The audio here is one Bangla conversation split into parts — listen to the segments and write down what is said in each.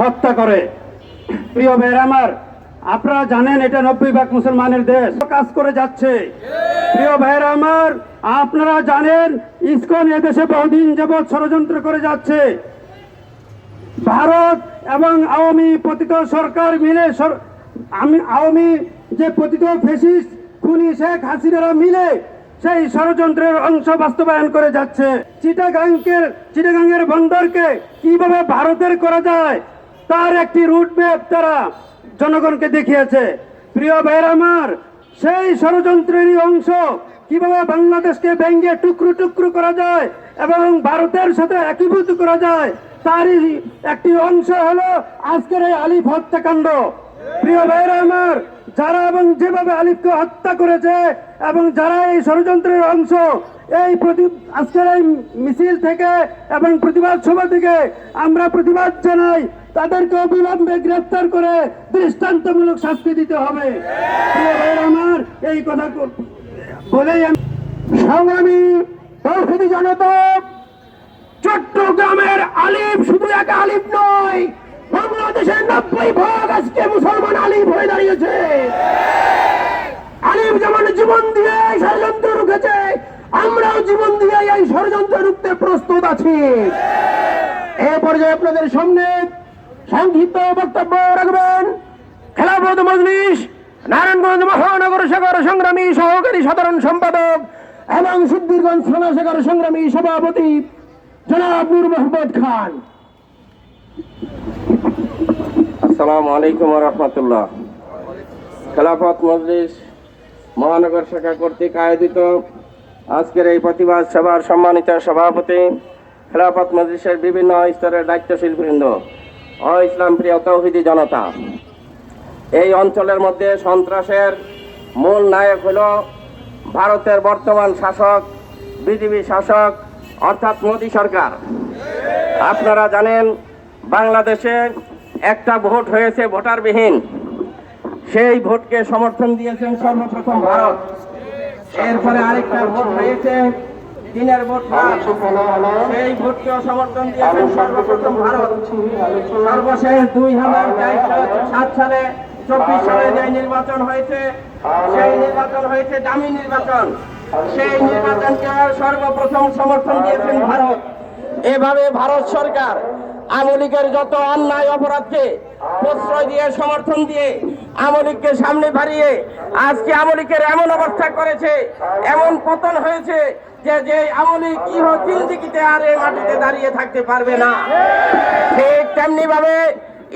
হত্যা করে। প্রিয় ভাইয়ের আমার, আপনারা জানেন এটা নব্বই ভাগ মুসলমানের দেশ। কাজ করে যাচ্ছে। প্রিয় ভাইয়ের আমার, আপনারা জানেন ইসকন এদেশে বহুদিন যাবৎ ষড়যন্ত্র করে যাচ্ছে। ভারত এবং আওয়ামী পতিত সরকার মিলে আমি আওয়ামী যে পতিত ফেসিস্ট খুনি শেখ হাসিনারা মিলে সেই ষড়যন্ত্রের অংশ বাস্তবায়ন করে যাচ্ছে। চিটাগাংকের চিটাগাংয়ের বন্দরকে কীভাবে ভারতের করা যায়, তার একটি রুট ম্যাপ তারা জনগণকে দেখিয়েছে। প্রিয় ভাইয়ের আমার, সেই ষড়যন্ত্রেরই অংশ কীভাবে বাংলাদেশকে ভেঙ্গে টুকরো টুকরো করা যায় এবং ভারতের সাথে একীভূত করা যায়, তারই একটি অংশ হলো আজকের এই আলিফ হত্যাকাণ্ড। প্রিয় ভাইরা আমার, যারা এবং যেভাবে আলিফকে হত্যা করেছে এবং যারা এই ষড়যন্ত্রের অংশ, এই প্রতি আজকের এই মিছিল থেকে এবং প্রতিবাদ সভা থেকে আমরা প্রতিবাদ জানাই, তাদেরকে অবিলম্বে গ্রেফতার করে দৃষ্টান্তমূলক শাস্তি দিতে হবে। আমার, এই কথা বলেই আমি সংগ্রামী জনতা, চট্টগ্রামের আলিফ শুধু এক আলিফ নয় বাংলাদেশের নব্বই ভাগ আজকে মুসলমান আলিফ হয়ে দাঁড়িয়েছে। আলিফ যেমন জীবন দিয়ে ষড়যন্ত্র রুখেছে, আমরাও জীবন দিয়ে এই ষড়যন্ত্র রুখতে প্রস্তুত আছি। এ পর্যায়ে আপনাদের সামনে সংক্ষিপ্ত বক্তব্য রাখবেন। খেলাফত মজলিস, নারায়ণগঞ্জ মহানগর শাখার সংগ্রামী সহকারী সাধারণ সম্পাদক এবং সিদ্ধিরগঞ্জ থানা শাখার সংগ্রামী সভাপতি জনাব নূর মোহাম্মদ খান। আসসালামু আলাইকুম রহমতুল্লাহ। খেলাফত মজলিস মহানগর শাখা কর্তৃক আয়োজিত আজকের এই প্রতিবাদ সভার সম্মানিত সভাপতি, খেলাফত মজলিসের বিভিন্ন স্তরের দায়িত্বশীল বৃন্দ ও ইসলাম প্রিয় তৌহিদি জনতা। এই অঞ্চলের মধ্যে সন্ত্রাসের মূল নায়ক হল ভারতের বর্তমান শাসক বিজেপি শাসক, অর্থাৎ মোদী সরকার। আপনারা জানেন বাংলাদেশে একটা ভোট হয়েছে ভোটারবিহীন। সেই ভোটকে সমর্থন দিয়েছেন সর্বপ্রথম ভারত। এরপরে আরেকটা ভোট হয়েছে, দিনের ভোট সেই ভোটকেও সমর্থন দিয়েছেন সর্বপ্রথম ভারত। সর্বশেষ দুই হাজার সাত সালে চব্বিশ সালে যে নির্বাচন হয়েছে, সেই নির্বাচন হয়েছে দামি নির্বাচন। সেই নির্বাচনকে সর্বপ্রথম সমর্থন দিয়েছেন ভারত। এভাবে ভারত সরকার আমলিকের যত অন্যায় অপরাধকে প্রশ্রয় দিয়ে, সমর্থন দিয়ে আমলিককে সামনে বাড়িয়ে আজকে আমলিকের এমন অবস্থা করেছে, এমন পতন হয়েছে যে যে আমলিক ইহ জিন্দিগিতে আর এই মাটিতে দাঁড়িয়ে থাকতে পারবে না। ঠিক তেমনি ভাবে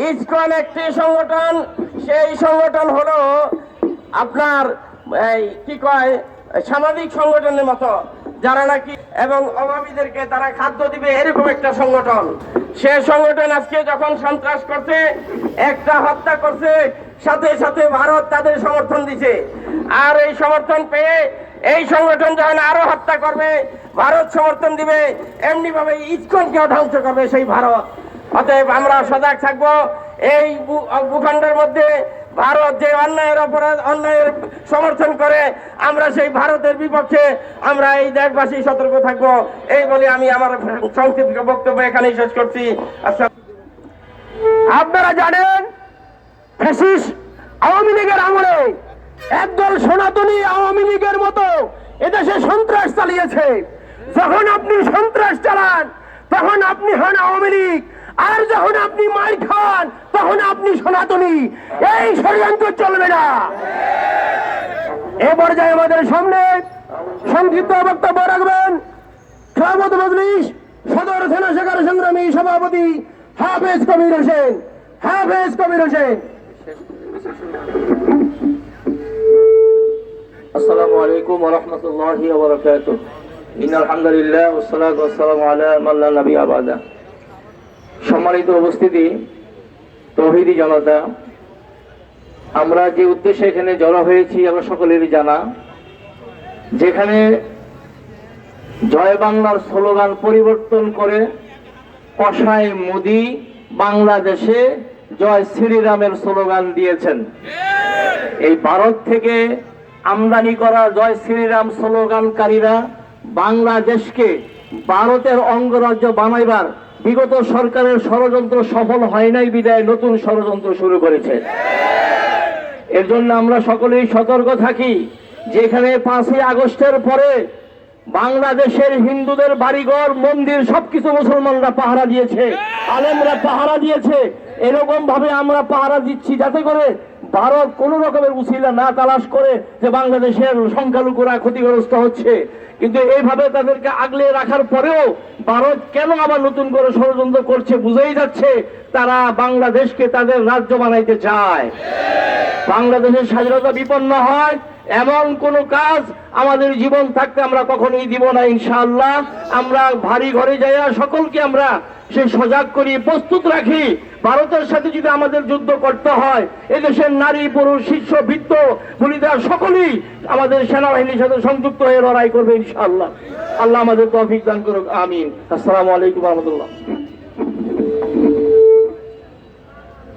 ইসকন একটি সংগঠন, সেই সংগঠন হলো আপনার এই কি কয়, সামাজিক সংগঠনের মতো। যারা নাকি এবং অভাবীদেরকে তারা খাদ্য দিবে, এরকম একটা সংগঠন। সে সংগঠন আজকে যখন সন্ত্রাস করছে, একটা হত্যা করছে, সাথে সাথে ভারত তাদের সমর্থন দিছে। আর এই সমর্থন পেয়ে, এই সংগঠন যখন আরও হত্যা করবে, ভারত সমর্থন দিবে এমনি ভাবে ইস্কনকেও ধ্বংস করবে সেই ভারত। অতএব আমরা সজাগ থাকব। এই ভূখণ্ডের মধ্যে ভারত যে অন্যায়ের অপরাধ অন্যায়ের সমর্থন করে, আমরা সেই ভারতের বিপক্ষে আমরা এই দেশবাসী সতর্ক থাকব। এই বলে আমি আমার সংক্ষিপ্ত বক্তব্য এখানেই শেষ করছি। আপনারা জানেন আওয়ামী লীগের আমলে একদল সনাতনী আওয়ামী লীগের মতো এদেশে সন্ত্রাস চালিয়েছে। যখন আপনি সন্ত্রাস চালান, তখন আপনি হন আওয়ামী লীগ। আর যখন আপনি মার খান, তখন আপনি সনাতনী। এই ষড়যন্ত্র চলবে না। এ পর্যায়ে আমাদের সামনে সংক্ষিপ্ত বক্তব্য রাখবেন সভাপতি মজলিস সদর থানা শাখার সংগ্রামী সভাপতি হাফেজ কবির হোসেন। হাফেজ কবির হোসেন। আসসালামু আলাইকুম ওয়া রাহমাতুল্লাহি ওয়া বারাকাতুহু। ইন্নাল হামদুলিল্লাহ ওয়া সসালাতু ওয়া সালামু আলা মান লা নাবিয়্যা সম্মানিত উপস্থিতি, তৌহিদি জনতা। আমরা যে উদ্দেশ্যে এখানে জড়ো হয়েছি, আমরা সকলেরই জানা। যেখানে জয় বাংলার স্লোগান পরিবর্তন করে কষায় মোদি বাংলাদেশে জয় শ্রীরামের স্লোগান দিয়েছেন। এই ভারত থেকে আমদানি করা জয় শ্রীরাম স্লোগানকারীরা বাংলাদেশকে ভারতের অঙ্গরাজ্য বানাইবার বিগত সরকারের ষড়যন্ত্র সফল হয় নাই, বিদায় নতুন ষড়যন্ত্র শুরু করেছে। এর জন্য আমরা সকলেই সতর্ক থাকি, যেখানে পাঁচই আগস্টের পরে বাংলাদেশের হিন্দুদের বাড়িঘর, মন্দির, সবকিছু মুসলমানরা পাহারা দিয়েছে, আলেমরা পাহারা দিয়েছে। এরকম ভাবে আমরা পাহারা দিচ্ছি যাতে করে ভারত কোন রকমের উচিলা না তালাশ করে যে বাংলাদেশের সংখ্যালঘুরা ক্ষতিগ্রস্ত হচ্ছে। কিন্তু এইভাবে তাদেরকে আগলে রাখার পরেও ভারত কেন আবার নতুন করে ষড়যন্ত্র করছে বুঝেই যাচ্ছে তারা বাংলাদেশকে তাদের রাজ্য বানাইতে চায়। বাংলাদেশের স্বাধীনতা বিপন্ন হয় এমন কোন কাজ আমাদের জীবন থাকতে আমরা কখনোই দিব না, ইনশাআল্লাহ। আমরা ভারী ঘরে যাইয়া সকলকে আমরা সে সজাগ করি, প্রস্তুত রাখি। ভারতের সাথে যদি আমাদের যুদ্ধ করতে হয়, এদেশের নারী, পুরুষ, শিষ্য বৃত্ত বলিদার সকলেই আমাদের সেনাবাহিনীর সাথে সংযুক্ত হয়ে লড়াই করবে, ইনশাআল্লাহ। আল্লাহ আমাদের তৌফিক দান করুক, আমিন। আসসালামু আলাইকুম রহমতুল্লাহ।